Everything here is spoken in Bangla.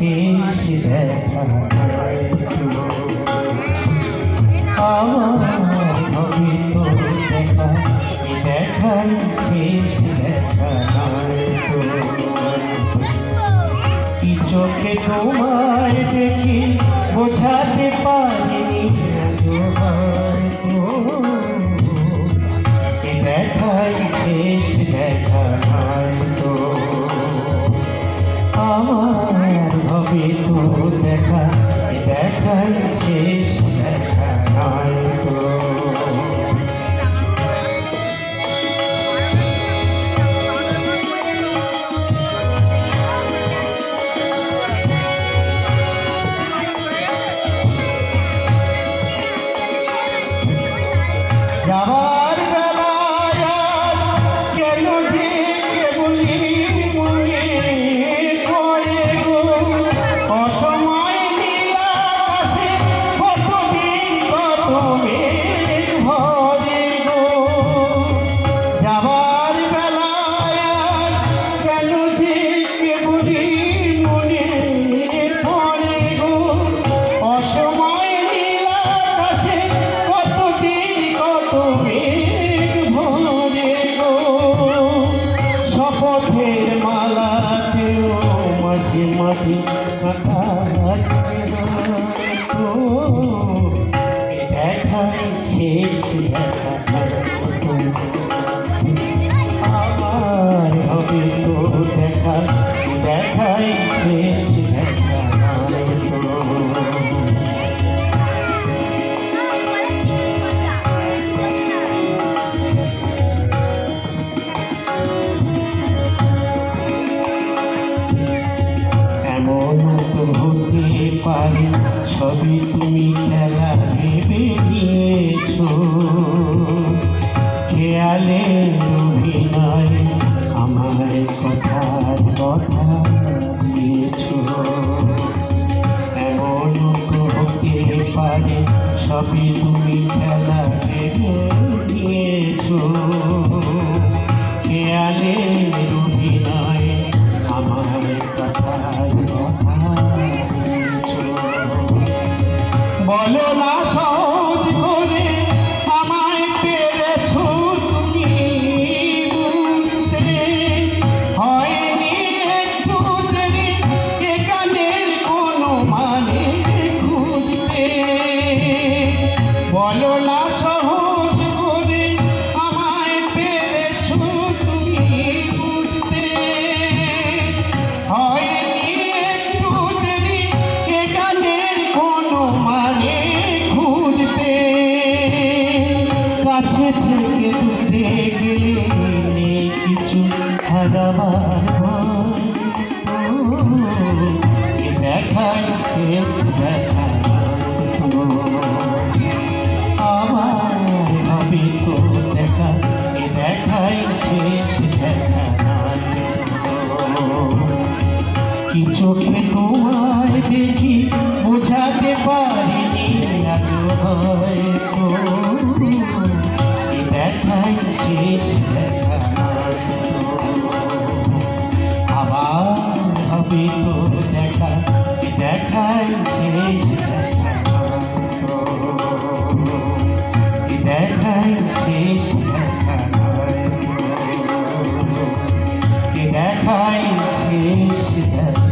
শেষ দেখা দেখার শেষ দেখা কি চোখে তোমার দেখি বোঝাতে পারিনি দেখাই শেষ দেখা। দেখায় শেষ দেখা পারি ছবি তুমি খেলা ভেবে নিয়েছ। খেয়ালে অভিনয় আমার কথার কথা দিয়েছ। এমন হতে পারে ছবি তুমি খেলা ভেবে নিয়েছ। হারাবার দেখায় শেষ দেখা আমার ভাবি দেখা, এ দেখায় শেষ দেখা কি চোখে তোমায় দেখি, বোঝাতে পার felicidade